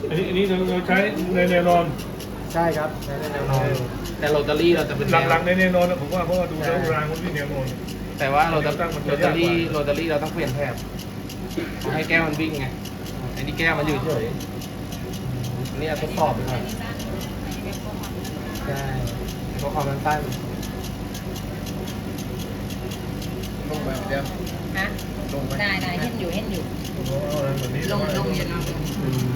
อนนี้เราจะแกะสลักใช่ไหมครับแต่เราก็กดสตาร์ทสตาร์ทตัวไหนเอ่ยตรงกลางเลยครับเอาเลยครับอันนี้อันนี้เราเราใช้ในแนวนอนใช่ครับใช้ในแนวนอนแต่โรตารี่เราจะเป็นแนวหลังๆในแนวนอนนะผมว่าเพราะว่าดูแล้วรางมันที่แนวนอน แต่ว่าโรตาตั้งมันโรจะยากกว่าตารี่โรตารี่เราต้องเปลี่ยนแถบให้แก้วมันวิ่งไงอันนี้แก้วมันอยู่เฉยอันนี้เราทดสอบไปก่อนใช่เพราะความมันสั้นลงไปเดียวฮะ ลงไปได้ได้เห็นอยู่เห็นอยู่ผมว่าเอาอะไรแบบนี้ลงลงอย่าลงอืม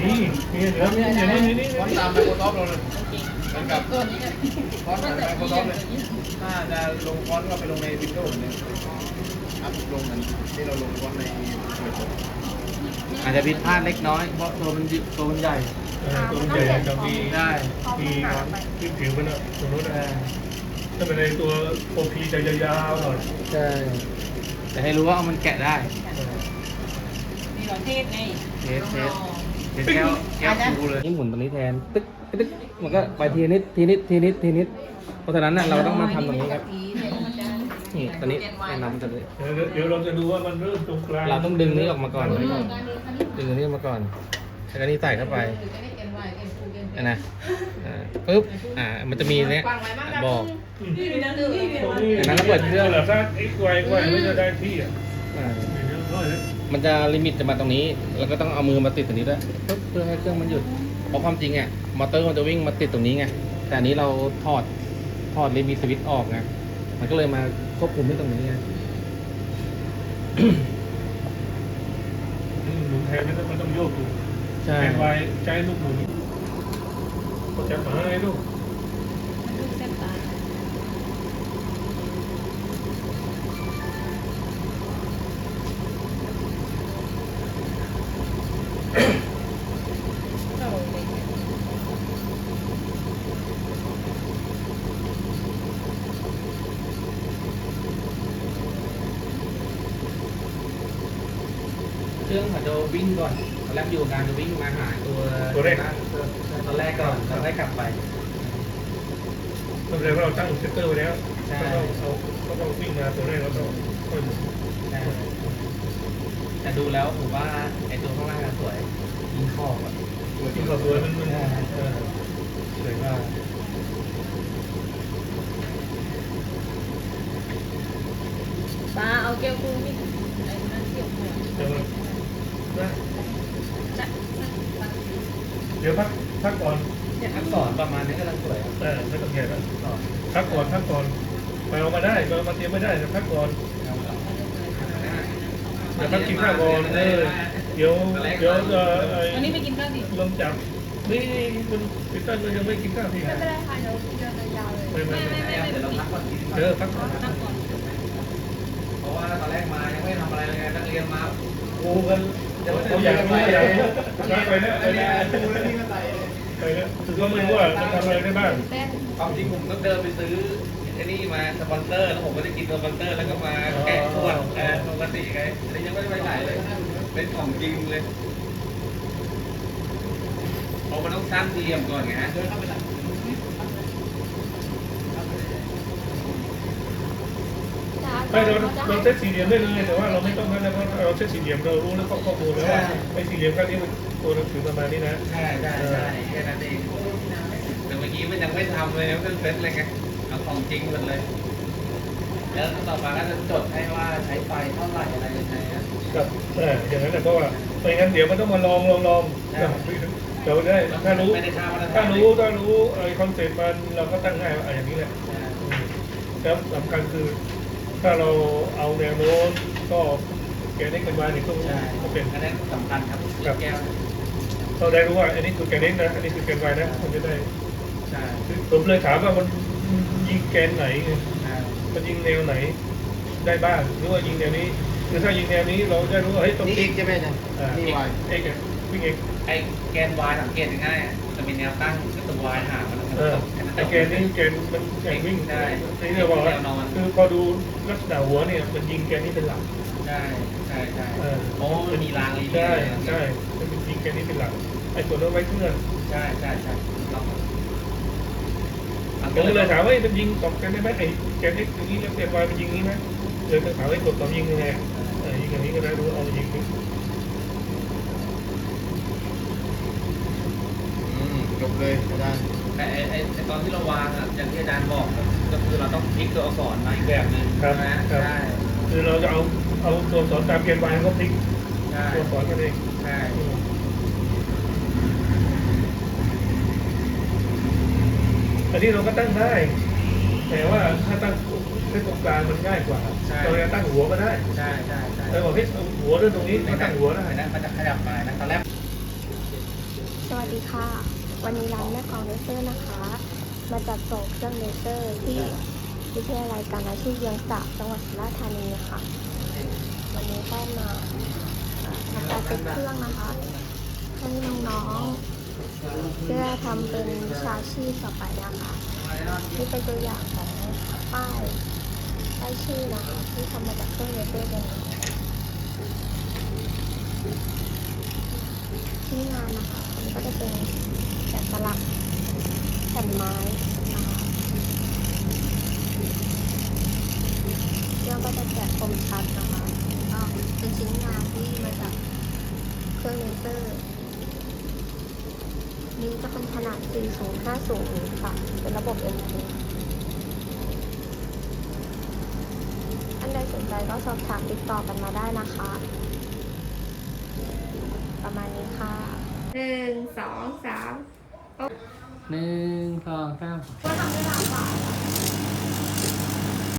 นี่นี่เดี๋ยวนี่เดี๋ยวนี่นี่นี่ฟอนต์ตามไมโครซอฟท์เราเลยเหมือนกับตัวนี้เนี่ยฟอนต์ตามไมโครซอฟท์เลยถ้าจะลงฟอนต์ก็ไปลงในวินโดว์เนี่ยอัพลงเหมือนที่เราลงฟอนต์ในอาจจะผิดพลาดเล็กน้อย เพราะตัวมันยึตัวมันใหญ่เออ ตัวมันใหญ่จะมีได้มีที่ผิวมันอะตรงนู้นอะถ้าเป็นในตัวโอพีจะยาวๆหน่อยใช่แต่ให้รู้ว่าเอามันแกะได้มีประเทศไงเทสเทสเทสแก้วแก้วคูเลยนี่หมุนตรงนี้แทนตึ๊กตึ๊กมันก็ไปทีนิดทีนิดทีนิดทีนิด เพราะฉะนั้นน่ะเราต้องมาทำตรงนี้ครับนี่ตอนนี้แนะนำจะเลยเดี๋ยวเดี๋ยวเราจะดูว่ามันเริ่มตรงกลางเราต้องดึงนี้ออกมาก่อน ดึงอันนี้ออกมาก่อน แล้วก็นี่ใส่เข้าไปอันนะอ่าปึ๊บอ่ามันจะมีเนี้ยบอกอืมนี่ตรงนี้อันนั้นเราเปิดเครื่องเหรอถ้าไอ้ไกวไกวไม่จะได้ที่อะอ่าเดี๋ยวค่อยนะมันจะลิมิตจะมาตรงนี้ แล้วก็ต้องเอามือมาติดตรงนี้ด้วยปึ๊บเพื่อให้เครื่องมันหยุดเพราะความจริงอะมอเตอร์มันจะวิ่งมาติดตรงนี้ไงแต่อันนี้เราถอดถอดลิมิตสวิตช์ออกไงมันก็เลยมาควบคุมที่ตรงนี้ไงหมุนแทนไม่ต้องมันต้องโยกดู ใช่แทนไว้ใช้ลูกหมุนก็จะมาให้ลูกเครื่องมันจะวิ่งก่อนตอน แรกอยู่การจะวิ่งมาหาตัวตอนแรกก่อนตอนแรกกลับไปมันแสดงว่าเราตั้งเซตเตอร์ไว้แล้วใช่ ก็ต้องเอาก็ต้องวิ่งมาตัวแรกแล้วก็ค่อยหมุนใช่แต่ดูแล้วผมว่าไอตัวข้างล่างอะสวยยิงขอบอะจริงๆก็สวยมันมันเออสวยมากป้าเอาแก้วกูนี่ไอ้นั่นเกี่ยวหัวแต่ว่านะจะ เดี๋ยวพักพักก่อนเนี่ยอักษรประมาณนี้กำลังสวยอะเออไม่ต้องแย่แล้วพักก่อนพักก่อนไปเอามาได้ไปเอามาเตรียมไม่ได้แต่พักก่อนเดี๋ยวพักกินข้าวก่อนเออเดี๋ยวเดี๋ยวเออไอ้วันนี้ไปกินข้าวดิลมจับนี่คุณพีเตอร์มันยังไม่กินข้าวพี่ไม่ได้ค่ะเดี๋ยวเดินยาวเลยไม่ไม่ไม่ไม่ไม่ไม่เดี๋ยวเราพักก่อนกินเออพักก่อนนั่งก่อนเพราะว่าตอนแรกมายังไม่ทำอะไรเลยไงนักเรียนมา กูกันเขาอยากรู้อยากรู้ไปแล้วไปแล้วดูแล้วนี่ก็ใส่ไปแล้วคือก็ไม่รู้ว่าจะทำอะไรได้บ้างเต้นความจริงผมก็เดินไปซื้อไอ้นี่มาสปอนเซอร์แล้วผมก็จะกินสปอนเซอร์แล้วก็มาแกะขวดปกติไงอันนี้ยังไม่ได้ไปไหนเลย เป็นของจริงเลยเพราะมันต้องสร้างเหลี่ยมก่อนไงฮะ เดินเข้า ไปหลังไม่เราเราเซตสี่เหลี่ยมได้เลยแต่ว่าเราไม่ต้องนั่นนะเพราะเราเซตสี่เหลี่ยมเรารู้แล้วข้อมูลแล้วว่าไอ้สี่เหลี่ยมข้างนี้มันตัวหนังสือประมาณนี้นะใช่ใช่ใช่แค่นั้นเองแต่เมื่อกี้มันยังไม่ทำเลยนะเพิ่งเซตเลยไงเอาของจริงหมดเลย แล้วต่อมาก็จะจดให้ว่าใช้ไฟเท่าไหร่อะไรยังไงครับเอออย่างนั้นแหละเพราะว่าไม่งั้นเดี๋ยวมันต้องมาลองลองลองเราได้ถ้ารู้ไม่ได้ค่ารฐาถ้ารู้ถ้ารู้ไอ้คอนเซ็ปต์มันเราก็ตั้งง่ายว่าอย่างนี้แหละแล้วสำคัญคือ ถ้าเราเอาแนวโน้มก็แกนเน็กเป็นวายเนี่ยก็ใช่ก็เป็นอันนั้นสำคัญครับแก้วเราได้รู้ว่าอันนี้คือแกนเน็กนะอันนี้คือแกนวายนะมันจะได้ใช่ผมเลยถามว่ามันยิงแกนไหนไงใช่มันยิงแนวไหน ได้บ้างหรือว่ายิงแนวนี้คือถ้ายิงแนวนี้เราได้รู้ว่าเฮ้ยตรงนี่นี้อีกใช่ไหมอาจารย์อ่านี่วายเอ็กซ์วิ่งเอ็กซ์ไอแกน y สังเกตง่ายๆอะจะมีแนวตั้งกับ ตัว y ห่างมันเออไอแกนนี่แกนมันแกนวิ่งได้นี่เราบอกว่าแนวนอนคือพอดูลักษณะหัวเนี่ยมันยิงแกนนี้เป็นหลักใช่ใช่ใช่เออโอ้มันมีรางลีใช่ใช่มันเป็นยิงแกนนี้เป็นหลักไอ้ส่วนนั้นไว้เครื่องใช่ใช่ใช่เราผมก็เลยถามว่ามันยิงสองแกนได้ไหมไอ้แกนนี้อย่างนี้แล้วแกนวายมันยิงนี้ไหมเลยจะถามว่าไอ้กดต่อยิงยังไงเออยิงอย่างนี้ก็ได้รู้เอายิงนี้ อืมจบ เลยอาจารย์แต่ไอ้ไอ้ไอ้ตอนที่เราวางอะอย่างที่อาจารย์บอกก็คือเราต้องพลิกตัวอักษรมาอีกแบบหนึงครับใช่ไหมครับใช่คือเราจะเอาเอาตัวสอนตามแกนวายก็พลิกใช่ตัวสอนกันเองใช่อันนี้เราก็ตั้งได้ แต่ว่าถ้าตั้งให้ตรงกลางมันง่ายกว่า เราจะตั้งหัวก็ได้ใช่ใช่ใช่แต่บอกให้เอาหัวเรื่องตรงนี้ก็ตั้งหัวได้ นะมันจะขยับมานะตอนแรก สวัสดีค่ะ วันนี้ร้านแม่กองเลเซอร์นะคะ มาจัดส่งเครื่องเลเซอร์ที่วิทยาลัยการอาชีพเวียงสะจังหวัดสุราษฎร์ธานีค่ะ วันนี้ก็มาทำการติดเครื่องนะคะให้น้องๆเพื่อทำเป็นวิชาชีพต่อไปนะคะนี่เป็นตัวอย่างของป้ายป้ายชื่อนะคะที่ทำมาจากเครื่องเลเซอร์ตันี้ที่งานนะคะ ก็จะเป็นแกะสลักแผ่นไม้นะคะเครื่องก็จะแกะคมชัดนะคะก็เป็นชิ้นงานที่มาจากเครื่องเลเซอร์นี้จะเป็นขนาด 4050 ค่ะ เป็นระบบ MT ท่านใดสนใจก็สอบถามติดต่อกันมาได้นะคะ ประมาณนี้ค่ะ หนึ่งสองสามหนึ่งสองสาม ก็ทำได้หลายบาท